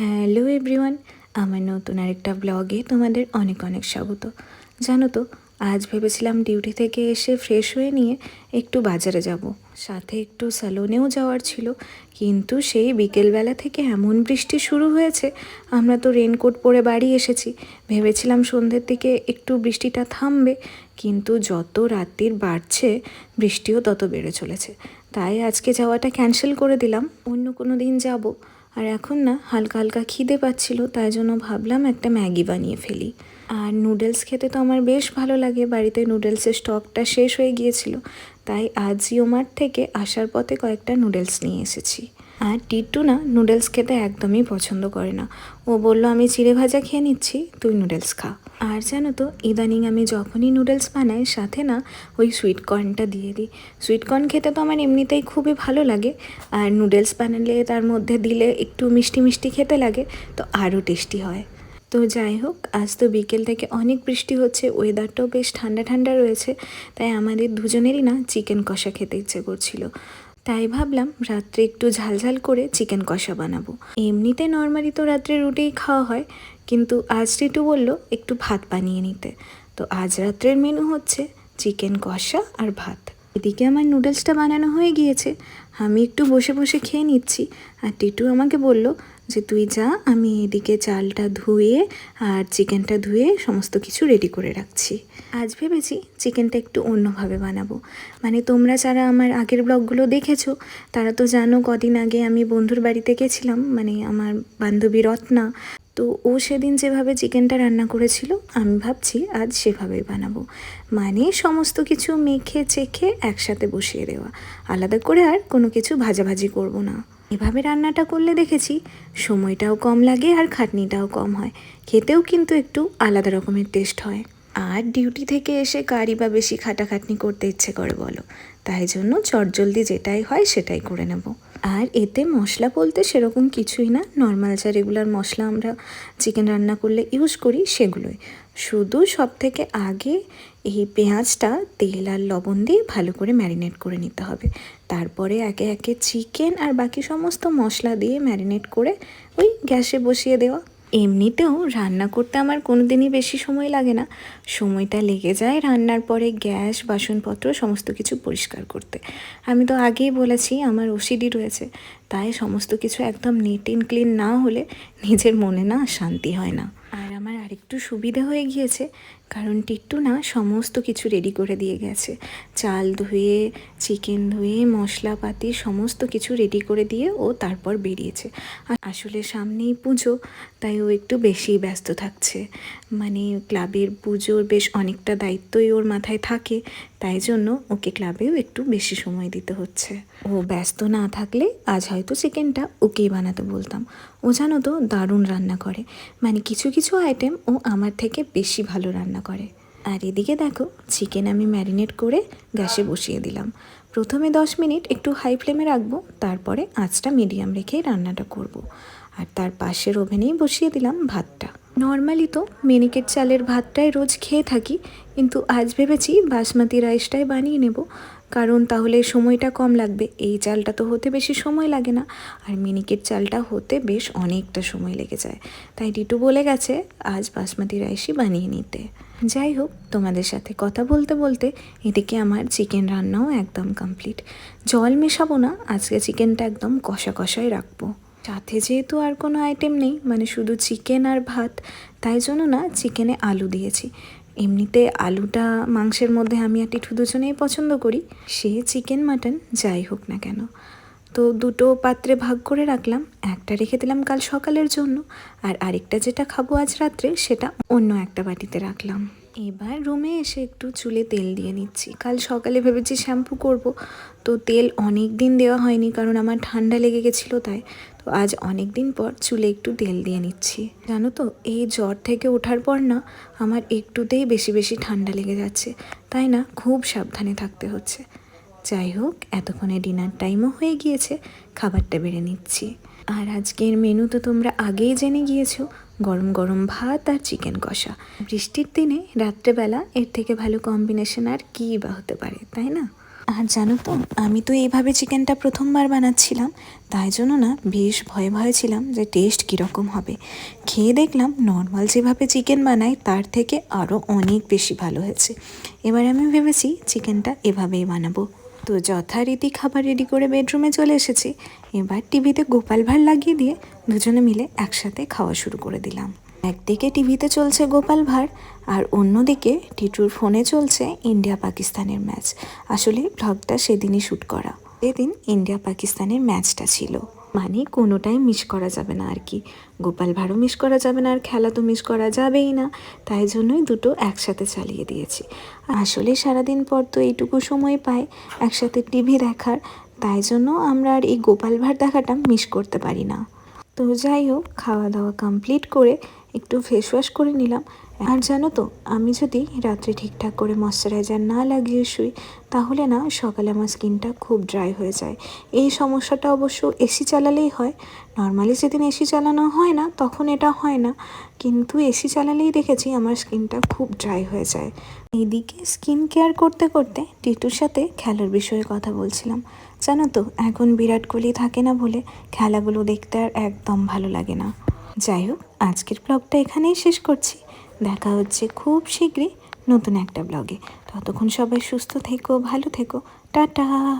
Hello everyone, আমার নতুন আরেকটা ব্লগে তোমাদের অনেক অনেক স্বাগত। জানো তো, আজ ভেবেছিলাম ডিউটি থেকে এসে ফ্রেশ হয়ে নিয়ে একটু বাজারে যাব। সাথে একটু স্যালনেও যাওয়ার ছিল, কিন্তু সেই বিকেলবেলা থেকে এমন বৃষ্টি শুরু হয়েছে, আমরা তো রেনকোট পরে বাড়ি এসেছি। ভেবেছিলাম সন্ধ্যের দিকে একটু বৃষ্টিটা থামবে, কিন্তু যত রাত্রির বাড়ছে, বৃষ্টিও তত বেড়ে চলেছে। তাই আজকে যাওয়াটা ক্যান্সেল করে দিলাম। অন্য কোনো দিন যাব। আর এখন না হালকা হালকা খিদে পাচ্ছিল, তাই জন্য ভাবলাম একটা ম্যাগি বানিয়ে ফেলি। আর নুডলস খেতে তো আমার বেশ ভালো লাগে, বাড়িতে নুডলসের স্টকটা শেষ হয়ে গিয়েছিল, তাই আজিও মার্ট থেকে আসার পথে কয়েকটা নুডলস নিয়ে এসেছি। আর টিট্টু না নুডলস খেতে একদমই পছন্দ করে না। ও বলল, আমি চিড়ে ভাজা খেয়ে নিচ্ছি, তুই নুডলস খা। আর জানো তো, ইদানিং আমি যখনই নুডলস বানাই, সাথে না ওই সুইট কর্নটা দিয়ে দিই। সুইট কর্ন খেতে তো আমার এমনিতেই খুবই ভালো লাগে, আর নুডলস বানালে তার মধ্যে দিলে একটু মিষ্টি মিষ্টি খেতে লাগে, তো আরও টেস্টি হয়। তো যাই হোক, আজ তো বিকেল থেকে অনেক বৃষ্টি হচ্ছে ওয়েদারটাও বেশ ঠান্ডা ঠান্ডা রয়েছে, তাই আমাদের দুজনেরই না চিকেন কষা খেতে ইচ্ছে করছিল। তাই ভাবলাম রাত্রে একটু ঝালঝাল করে চিকেন কষা বানাবো। এমনিতে নর্মালি তো রাত্রে রুটিই খাওয়া হয়, কিন্তু আজ টিটু বলল একটু ভাত বানিয়ে নিতে। তো আজ রাত্রের মেনু হচ্ছে চিকেন কষা আর ভাত। এদিকে আমার নুডলসটা বানানো হয়ে গিয়েছে। আমি একটু বসে বসে খেয়ে নিচ্ছি। আর টিটু আমাকে বলল যে, তুই যা, আমি এদিকে চালটা ধুয়ে আর চিকেনটা ধুয়ে সমস্ত কিছু রেডি করে রাখছি। আজ ভেবেছি চিকেনটা একটু অন্যভাবে বানাবো। মানে তোমরা যারা আমার আগের ব্লগগুলো দেখেছ, তারা তো জানো কদিন আগে আমি বন্ধুর বাড়িতে গেছিলাম। মানে আমার বান্ধবী রত্না তো ও সেদিন যেভাবে চিকেনটা রান্না করেছিল, আমি ভাবছি আজ সেভাবেই বানাবো। মানে সমস্ত কিছু মেখে চেখে একসাথে বসিয়ে দেওয়া। আলাদা করে আর কোনো কিছু ভাজাভাজি করব না। এভাবে রান্নাটা করলে দেখেছি, সময়টাও কম লাগে আর খাটনিটাও কম হয়। খেতেও কিন্তু একটু আলাদা রকমের টেস্ট হয়। আর ডিউটি থেকে এসে কারি বা বেশি খাটাখাটনি করতে ইচ্ছে করে বলো। তাই জন্য চটজলদি যেটাই হয় সেটাই করে নেব। আর এতে মশলা বলতে সেরকম কিছুই না। নর্মাল যা রেগুলার মশলা আমরা চিকেন রান্না করলে ইউজ করি সেগুলোই। শুধু সব থেকে আগে এই পেঁয়াজটা তেল আর লবণ দিয়ে ভালো করে ম্যারিনেট করে নিতে হবে। তারপরে একে একে চিকেন আর বাকি সমস্ত মশলা দিয়ে ম্যারিনেট করে ওই গ্যাসে বসিয়ে দেওয়া। এমনিতেও রান্না করতে আমার কোনো দিনই বেশি সময় লাগে না। সময়টা লেগে যায় রান্নার পরে গ্যাস, বাসনপত্র, সমস্ত কিছু পরিষ্কার করতে। আমি তো আগেই বলেছি আমার ওসিডি রয়েছে। তাই সমস্ত কিছু একদম নিট অ্যান্ড ক্লিন না হলে নিজের মনে না শান্তি হয় না। আর আমার আরেকটু সুবিধা হয়ে গিয়েছে, কারণ টিট্টু না সমস্ত কিছু রেডি করে দিয়ে গেছে। চাল ধুয়ে চিকেন ধুয়ে, মশলাপাতি সমস্ত কিছু রেডি করে দিয়ে ও তারপর বেরিয়েছে। আসলে সামনেই পুজো, তাই ও একটু বেশি ব্যস্ত থাকছে। মানে ক্লাবের পুজোর বেশ অনেকটা দায়িত্বই ওর মাথায় থাকে, তাই জন্য ওকে ক্লাবেও একটু বেশি সময় দিতে হচ্ছে। ও ব্যস্ত না থাকলে আজ হয়তো চিকেনটা ওকেই বানাতে বলতাম। ও জানো তো দারুণ রান্না করে। মানে কিছু কিছু আইটেম ও আমার থেকে বেশি ভালো রান্না করে। আর এদিকে দেখো চিকেন আমি ম্যারিনেট করে গ্যাসে বসিয়ে দিলাম। প্রথমে দশ মিনিট একটু হাই ফ্লেমে রাখব, তারপরে আঁচটা মিডিয়াম রেখে রান্নাটা করব। আর তার পাশের ওভেনেই বসিয়ে দিলাম ভাতটা। নর্মালি তো মিনিকেট চালের ভাতটাই রোজ খেয়ে থাকি, কিন্তু আজ ভেবেছি বাসমতি রাইসটাই বানিয়ে নেব। কারণ তাহলে সময়টা কম লাগবে, এই চালটা তো হতে বেশি সময় লাগে না। আর মিনিকেট চালটা হতে বেশ অনেকটা সময় লেগে যায়। তাই টিটু বলে গেছে, আজ বাসমতি রাইসই বানিয়ে নিতে। যাই হোক, তোমাদের সাথে কথা বলতে বলতে এদিকে আমার চিকেন রান্নাও একদম কমপ্লিট জল মেশাবো না, আজকে চিকেনটা একদম কষা কষাই রাখব। সাথে যেহেতু আর কোনো আইটেম নেই মানে শুধু চিকেন আর ভাত, তাই জন্য না চিকেনে আলু দিয়েছি। এমনিতে আলুটা মাংসের মধ্যে আমি আর টিঠু দুজনেই পছন্দ করি, সে চিকেন মাটন যাই হোক না কেন। তো দুটো পাত্রে ভাগ করে রাখলাম, একটা রেখে দিলাম কাল সকালের জন্য, আর আরেকটা যেটা খাব আজ রাত্রে সেটা অন্য একটা বাটিতে রাখলাম। এবার রুমে এসে একটু চুলে তেল দিয়ে নিচ্ছি। কাল সকালে ভেবেছি শ্যাম্পু করব, তো তেল অনেক দিন দেওয়া হয়নি কারণ আমার ঠান্ডা লেগে গেছিল তাই। আজ অনেক দিন পর চুলে একটু তেল দিয়ে নিচ্ছি। জানো তো, এই জ্বর থেকে ওঠার পর না আমার একটুতেই বেশি বেশি ঠান্ডা লেগে যাচ্ছে। তাই না, খুব সাবধানে থাকতে হচ্ছে। যাই হোক, এতক্ষণে ডিনার টাইমও হয়ে গিয়েছে, খাবারটা বেড়ে নিচ্ছি। আর আজকের মেনু তো তোমরা আগেই জেনে গিয়েছো, গরম গরম ভাত আর চিকেন কষা। বৃষ্টির দিনে রাত্রেবেলা এর থেকে ভালো কম্বিনেশন আর কী বা হতে পারে, তাই না? আর জানো তো, আমি তো এইভাবে চিকেনটা প্রথমবার বানাচ্ছিলাম, তাই জন্য না বেশ ভয়ে ভয়ে ছিলাম যে টেস্ট কীরকম হবে। খেয়ে দেখলাম নর্মাল যেভাবে চিকেন বানাই, তার থেকে আরও অনেক বেশি ভালো হয়েছে। এবার আমি ভেবেছি চিকেনটা এভাবেই বানাবো। তো যথারীতি খাবার রেডি করে বেডরুমে চলে এসেছি। এবার টিভিতে গোপাল ভাঁড় লাগিয়ে দিয়ে দুজনে মিলে একসাথে খাওয়া শুরু করে দিলাম। একদিকে টিভিতে চলছে গোপাল ভাঁড় আর অন্যদিকে টিটুর ফোনে চলছে ইন্ডিয়া পাকিস্তানের ম্যাচ। আসলে ব্লগটা সেদিনই শ্যুট করা। সেদিন ইন্ডিয়া পাকিস্তানের ম্যাচটা ছিল। মানে কোনোটাই মিস করা যাবে না আর কি। গোপাল ভাঁড়ও মিস করা যাবে না আর খেলা তো মিস করা যাবেই না। তাই জন্যই দুটো একসাথে চালিয়ে দিয়েছি। আসলে সারাদিন পর তো এইটুকু সময় পাই একসাথে টিভি দেখার। তাই জন্য আমরা আর এই গোপাল ভাঁড় দেখাটা মিস করতে পারি না। তো যাই হোক, খাওয়া দাওয়া কমপ্লিট করে একটু ফেস ওয়াশ করে নিলাম। আর জানো তো, আমি যদি রাত্রে ঠিকঠাক করে ময়শ্চারাইজার না লাগিয়ে শুই, তাহলে না সকালে আমার স্কিনটা খুব ড্রাই হয়ে যায়। এই সমস্যাটা অবশ্য এসি চালালেই হয়। নর্মালি যেদিন এসি চালানো হয় না, তখন এটা হয় না। কিন্তু এসি চালালেই দেখেছি আমার স্কিনটা খুব ড্রাই হয়ে যায়। এইদিকে স্কিন কেয়ার করতে করতে টিটুর সাথে খেলার বিষয়ে কথা বলছিলাম। জানো তো, এখন বিরাট কোহলি থাকে না বলে খেলাগুলো দেখতে আর একদম ভালো লাগে না। যাই হোক, আজকের ব্লগটা এখানেই শেষ করছি। দেখা হচ্ছে খুব শীঘ্রই নতুন একটা ব্লগে ততক্ষণ সবাই সুস্থ থেকো, ভালো থেকো। টাটা!